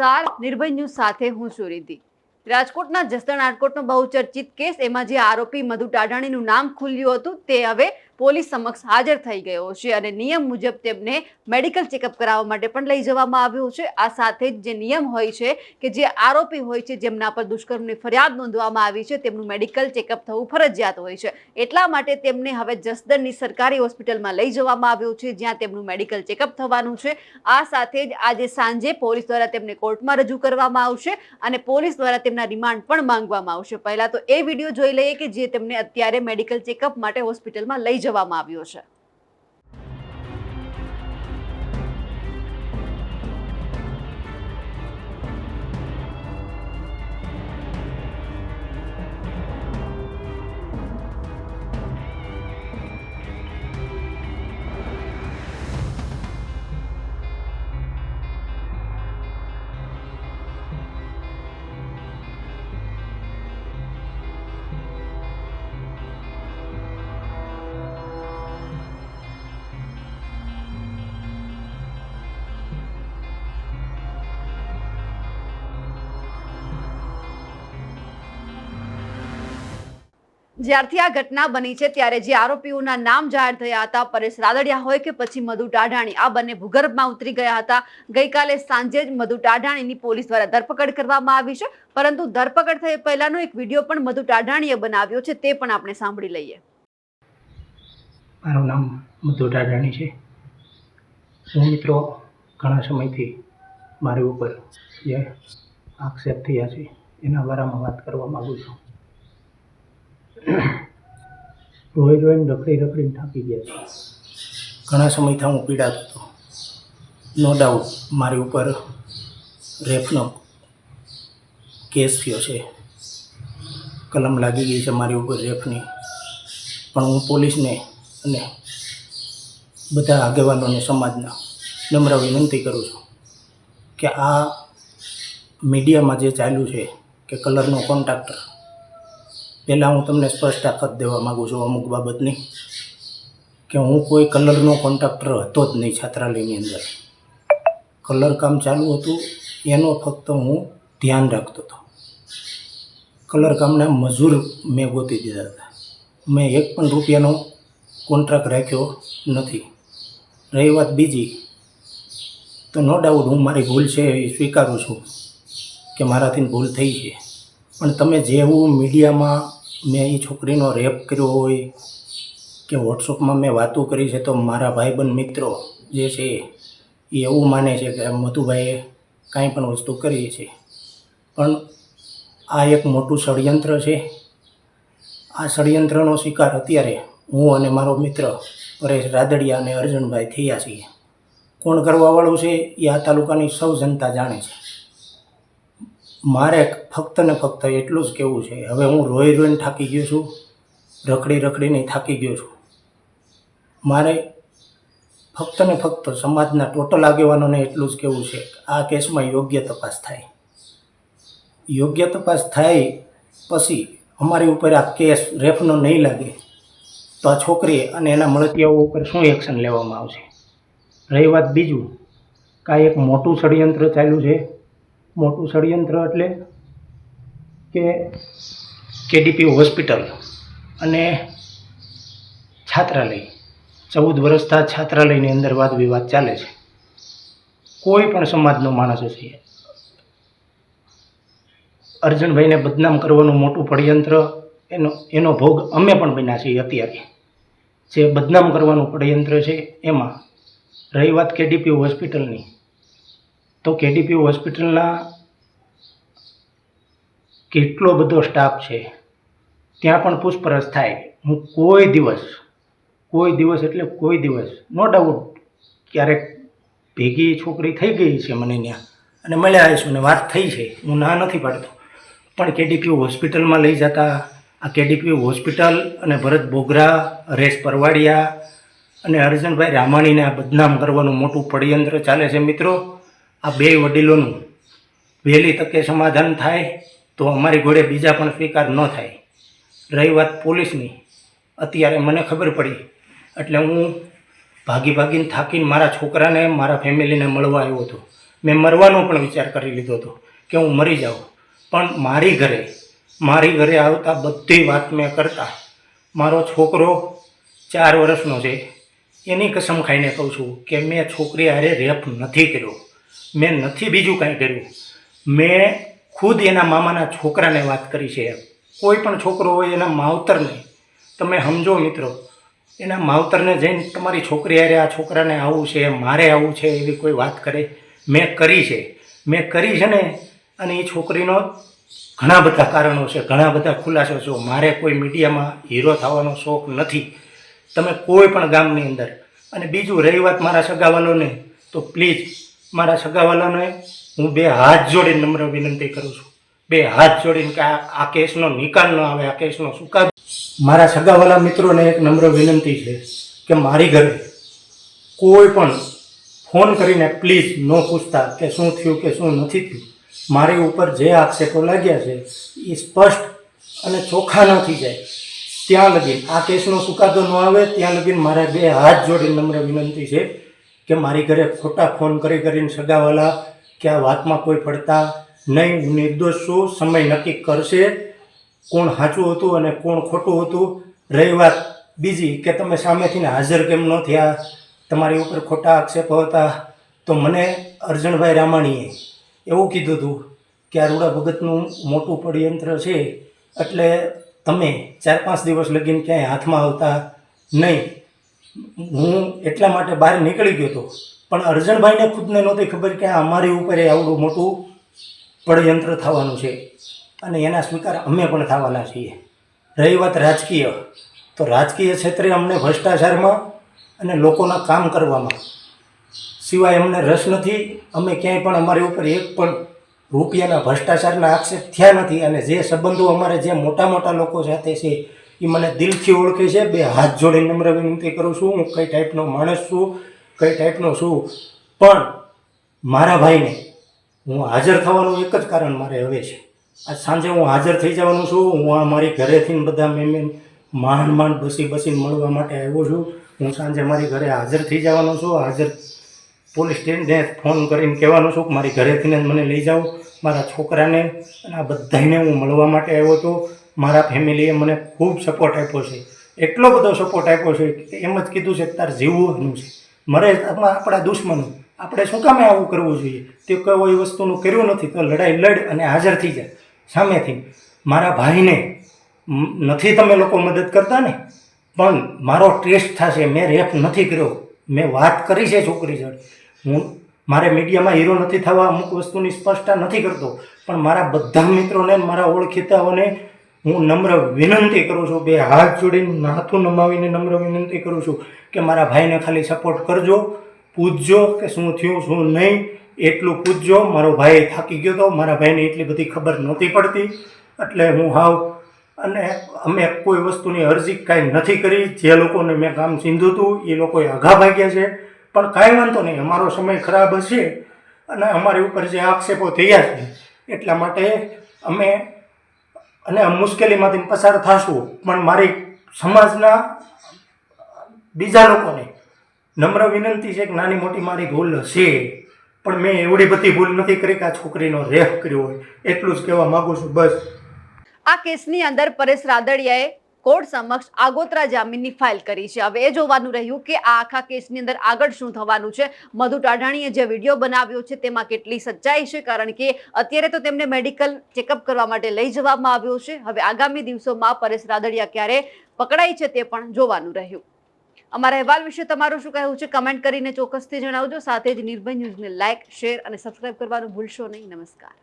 નમસ્કાર નિર્ભય ન્યૂઝ સાથે હું છું રિદ્ધિ. રાજકોટના જસદણ આટકોટનો બહુચર્ચિત કેસ, એમાં જે આરોપી મધુ ટાઢાણીનું નામ ખુલ્યું હતું, તે હવે પોલીસ સમક્ષ હાજર થઈ ગયો છે અને નિયમ મુજબ તેમને મેડિકલ ચેકઅપ કરાવવા માટે પણ લઈ જવામાં આવ્યું છે. આ સાથે જ જે નિયમ હોય છે કે જે આરોપી હોય છે જેમના પર દુષ્કર્મની ફરિયાદ નોંધવામાં આવી છે તેમનું મેડિકલ ચેકઅપ થવું ફરજિયાત હોય છે. એટલા માટે તેમને હવે જસદણની સરકારી હોસ્પિટલમાં લઈ જવામાં આવ્યું છે જ્યાં તેમનું મેડિકલ ચેકઅપ થવાનું છે. આ સાથે જ આજે સાંજે પોલીસ દ્વારા તેમને કોર્ટમાં રજૂ કરવામાં આવશે અને પોલીસ દ્વારા તેમના રિમાન્ડ પણ માંગવામાં આવશે. પહેલાં તો એ વીડિયો જોઈ લઈએ કે જે તેમને અત્યારે મેડિકલ ચેકઅપ માટે હોસ્પિટલમાં લઈ જવામાં આવ્યો છે. જ્યારથી આ ઘટના બની છે, ત્યારે જે આરોપીઓના નામ જાહેર થયા હતા, પરેશ રાદડિયા હોય કે પછી મધુ ટાઢાણી, આ બંને ભૂગર્ભમાં ઉતરી ગયા હતા. ગઈકાલે સાંજે જ મધુ ટાઢાણીની પોલીસ દ્વારા ધરપકડ કરવામાં આવી છે. પરંતુ ધરપકડ થઈ પહેલાનો એક વીડિયો પણ મધુ ટાઢાણીએ બનાવ્યો છે, તે પણ આપણે સાંભળી લઈએ. મારું નામ મધુ ટાઢાણી છે. હું મિત્રો, ઘણા સમયથી મારી ઉપર જે આક્ષેપ થયા છે, એના બારામાં વાત કરવા માગું છું. રોઈ રોઈને રખડી રખડીને થાકી ગયા. છે ઘણા સમયથી હું પીડાતો હતો. નો ડાઉટ મારી ઉપર રેફનો કેસ થયો છે. કલમ લાગી ગઈ છે મારી ઉપર રેફની પણ હું પોલીસને અને બધા આગેવાનોને સમાજના નમ્ર વિનંતી કરું છું કે આ મીડિયામાં જે ચાલ્યું છે કે કલરનો કોન્ટ્રાક્ટર પહેલાં હું તમને સ્પષ્ટતા કરી દેવા માગું છું અમુક બાબતની, કે હું કોઈ કલરનો કોન્ટ્રાક્ટર હતો જ નહીં છાત્રાલયની અંદર. કલર કામ ચાલુ હતું, એનો ફક્ત હું ધ્યાન રાખતો હતો. કલર કામના મજૂર મેં ગોતી દીધા હતા. મેં એક પણ રૂપિયાનો કોન્ટ્રાક્ટ રાખ્યો નથી. રહી વાત બીજી, તો નો ડાઉટ હું મારી ભૂલ છે એ સ્વીકારું છું કે મારાથી ભૂલ થઈ છે. પણ તમે જેવું મીડિયામાં મેં એ છોકરીનો રેપ કર્યો હોય કે વોટ્સઅપમાં મેં વાતો કરી છે, તો મારા ભાઈબંધ મિત્રો જે છે એ એવું માને છે કે મધુભાઈએ કાંઈ પણ વસ્તુ કરી છે. પણ આ એક મોટું ષડયંત્ર છે. આ ષડયંત્રનો શિકાર અત્યારે હું અને મારો મિત્ર પરેશ રાદડિયા અને અર્જુનભાઈ થયા છીએ. કોણ કરવાવાળું છે એ આ તાલુકાની સૌ જનતા જાણે છે. મારે ફક્ત ને ફક્ત એટલું જ કહેવું છે. હવે હું રોઈ રોઈને થાકી ગયો છું. રખડી રખડીને થાકી ગયો છું. મારે ફક્ત ને ફક્ત સમાજના ટોટલ આગેવાનોને એટલું જ કહેવું છે આ કેસમાં યોગ્ય તપાસ થાય. યોગ્ય તપાસ થાય પછી અમારી ઉપર આ કેસ રેફનો નહીં લાગે તો આ છોકરી અને એના મળતિયાઓ ઉપર શું એક્શન લેવામાં આવશે? રહી વાત બીજું. કાંઈ એક મોટું ષડયંત્ર ચાલ્યું છે. મોટું ષડયંત્ર એટલે કે કેડીપી હોસ્પિટલ અને છાત્રાલય. ચૌદ વર્ષથી છાત્રાલયની અંદર વાદ વિવાદ ચાલે છે. કોઈ પણ સમાજનો માણસ હશે. અર્જુનભાઈને બદનામ કરવાનું મોટું પડયંત્ર એનો એનો ભોગ અમે પણ બન્યા છીએ અત્યારે. જે બદનામ કરવાનું પડયંત્ર છે, એમાં રહી વાત કેડીપી હોસ્પિટલની. તો કેડીપી હોસ્પિટલના કેટલો બધો સ્ટાફ છે, ત્યાં પણ પૂછપરછ થાય. હું કોઈ દિવસ કોઈ દિવસ એટલે કોઈ દિવસ નો ડાઉટ ક્યારેક ભેગી છોકરી થઈ ગઈ છે મને ત્યાં. અને મળ્યા આવીશું ને વાત થઈ છે. હું ના નથી પાડતો. પણ કેડીપી હોસ્પિટલમાં લઈ જતા, આ કેડીપી હોસ્પિટલ અને ભરત બોગરા, હરેશ પરવાડિયા અને અર્જુનભાઈ રામાણીને આ બદનામ કરવાનું મોટું પડયંત્ર ચાલે છે મિત્રો. આ બે વડીલોનું વહેલી તકે સમાધાન થાય તો અમારી ઘોડે બીજા પણ સ્વીકાર ન થાય. રહી વાત પોલીસની. અત્યારે મને ખબર પડી. એટલે હું ભાગી ભાગીને થાકીને મારા છોકરાને, મારા ફેમિલીને મળવા આવ્યો હતો. મેં મરવાનો પણ વિચાર કરી લીધો હતો કે હું મરી જાઉં. પણ મારી ઘરે મારી ઘરે આવતા બધી વાત મેં કરતા. મારો છોકરો ચાર વર્ષનો છે. એની કસમ ખાઈને કહું છું કે મેં છોકરી હારે રેપ નથી કર્યો. મેં નથી બીજું કાંઈ કર્યું. મેં ખુદ એના મામાના છોકરાને વાત કરી છે. કોઈ પણ છોકરો હોય એના માવતરને. તમે સમજો મિત્રો, એના માવતરને જઈને તમારી છોકરી અરે આ છોકરાને આવું છે, મારે આવું છે એવી કોઈ વાત કરે. મેં કરી છે. મેં કરી છે ને, અને એ છોકરીનો ઘણા બધા કારણો છે, ઘણા બધા ખુલાસો છે. મારે કોઈ મીડિયામાં હીરો થવાનો શોખ નથી. તમે કોઈ પણ ગામની અંદર. અને બીજું, રહી વાત મારા સગાવાલોને, તો પ્લીઝ મારા સગાવાલાને હું બે હાથ જોડીને નમ્ર વિનંતી કરું છું. બે હાથ જોડીને કે આ કેસનો નિકાલ ન આવે, આ કેસનો સુકાદો. મારા સગાવાલા મિત્રોને એક નમ્ર વિનંતી છે કે મારી ઘરે કોઈ પણ ફોન કરીને પ્લીઝ ન પૂછતા કે શું થયું કે શું નથી થયું. મારી ઉપર જે આક્ષેપો લાગ્યા છે એ સ્પષ્ટ અને ચોખ્ખા ન થઈ જાય. ત્યાં લગીન આ કેસનો સુકાદો ન આવે, ત્યાં લગીન મારા બે હાથ જોડીને નમ્ર વિનંતી છે કે મારી ઘરે ખોટા ફોન કરી કરીને સગાવાલા, કે આ વાતમાં કોઈ પડતા નહીં, હું નિર્દોષ છું, સમય નક્કી કરશે. કોણ સાચું હતું અને કોણ ખોટું હતું? રહી વાત બીજી, કે તમે સામેથી હાજર કેમ ન થયા? તમારી ઉપર ખોટા આક્ષેપો હતા. તો મને અર્જણભાઈ રામાણીએ એવું કીધું હતું કે આ રૂડા ભગતનું મોટું પડયંત્ર છે. એટલે તમે ચાર પાંચ દિવસ લગીને ક્યાંય હાથમાં આવતા નહીં. હું એટલા માટે બહાર નીકળી ગયો હતો. પણ અર્જણભાઈને ખુદને નહોતી ખબર કે અમારી ઉપર એ આવડું મોટું પડયંત્ર થવાનું છે અને એના સ્વીકાર અમે પણ થવાના છીએ. રહી વાત રાજકીય. તો રાજકીય ક્ષેત્રે અમને ભ્રષ્ટાચારમાં અને લોકોના કામ કરવામાં સિવાય અમને રસ નથી, અમે ક્યાંય પણ અમારી ઉપર એક પણ રૂપિયાના ભ્રષ્ટાચારના આક્ષેપ થયા નથી અને જે સંબંધો અમારે જે મોટા મોટા લોકો સાથે છે એ મને દિલથી ઓળખે છે. બે હાથ જોડી નમ્ર વિનંતી કરું છું. હું કઈ ટાઈપનો માણસ છું, કઈ ટાઈપનો છું. પણ મારા ભાઈને હું હાજર થવાનું એક જ કારણ મારે હવે છે. આજ સાંજે હું હાજર થઈ જવાનું છું. હું આ મારી ઘરેથી બધા મેં મેં માંડ માંડ બસી બસીને મળવા માટે આવ્યો છું. હું સાંજે મારી ઘરે હાજર થઈ જવાનો છું. હાજર પોલીસ સ્ટેશને ફોન કરીને કહેવાનું છું કે મારી ઘરેથી જ મને લઈ જાઓ. મારા છોકરાને અને આ બધાને હું મળવા માટે આવ્યો હતો મારા ફેમિલીએ મને ખૂબ સપોર્ટ આપ્યો છે. એટલો બધો સપોર્ટ આપ્યો છે કે એમ જ કીધું છે કે તારે જીવવાનું છે. મરે આપણા દુશ્મનો, આપણે શું કામે આવું કરવું જોઈએ? તે કોઈ વસ્તુનું કર્યું નથી તો લડાઈ લડ અને હાજર થઈ જાય સામેથી મારા ભાઈને નથી તમે લોકો મદદ કરતા ને? પણ મારો ટેસ્ટ થશે, મેં રેપ નથી કર્યો. મેં વાત કરી છે છોકરી જોડે. હું, મારે મીડિયામાં હીરો નથી થવા અમુક વસ્તુની સ્પષ્ટતા નથી કરતો. પણ મારા બધા મિત્રોને મારા ઓળખીતાઓને હું નમ્ર વિનંતી કરું છું, બે હાથ જોડીને નાથું નમાવીને નમ્ર વિનંતી કરું છું કે મારા ભાઈને ખાલી સપોર્ટ કરજો, પૂછજો કે શું થયું, શું નહીં, એટલું પૂછજો. મારો ભાઈ થાકી ગયો હતો મારા ભાઈને એટલી બધી ખબર નહોતી પડતી. એટલે હું હાવ અને અમે કોઈ વસ્તુની અરજી કાંઈ નથી કરી. જે લોકોને મેં કામ ચીંધ્યું હતું, એ લોકોએ આઘા ભાગ્યા છે. પણ કાંઈ વાંધો નહીં, અમારો સમય ખરાબ હશે અને અમારી ઉપર જે આક્ષેપો થયા છે, એટલા માટે અમે અને મુશ્કેલીમાંથી પસાર થશું, પણ મારી સમાજના બીજા લોકોને નમ્ર વિનંતી છે કે નાની મોટી મારી ભૂલ હશે, પણ મેં એવડી બધી ભૂલ નથી કરી કે આ છોકરીનો રેપ કર્યો હોય, એટલું જ કહેવા માગું છું, બસ. આ કેસની અંદર પરેશ રાદડિયાએ કોર્ટ સમક્ષ આગોતરા જામીનની ફાઇલ કરી છે. હવે એ જોવાનું રહ્યું કે આ આખા કેસની અંદર આગળ શું થવાનું છે. મધુ ટાઢાણીએ જે વીડિયો બનાવ્યો છે તેમાં કેટલી સચ્ચાઈ છે, કારણ કે અત્યારે તો તેમને મેડિકલ ચેકઅપ કરવા માટે લઈ જવામાં આવ્યો છે. હવે આગામી દિવસોમાં પરેશ રાદડિયા ક્યારે પકડાય છે તે પણ જોવાનું રહ્યું. અમારા અહેવાલ વિશે તમારું શું કહેવું છે? કમેન્ટ કરીને ચોક્કસથી જણાવજો. સાથે જ નિર્ભય ન્યૂઝને લાઇક, શેર અને સબસ્ક્રાઇબ કરવાનું ભૂલશો નહીં. નમસ્કાર.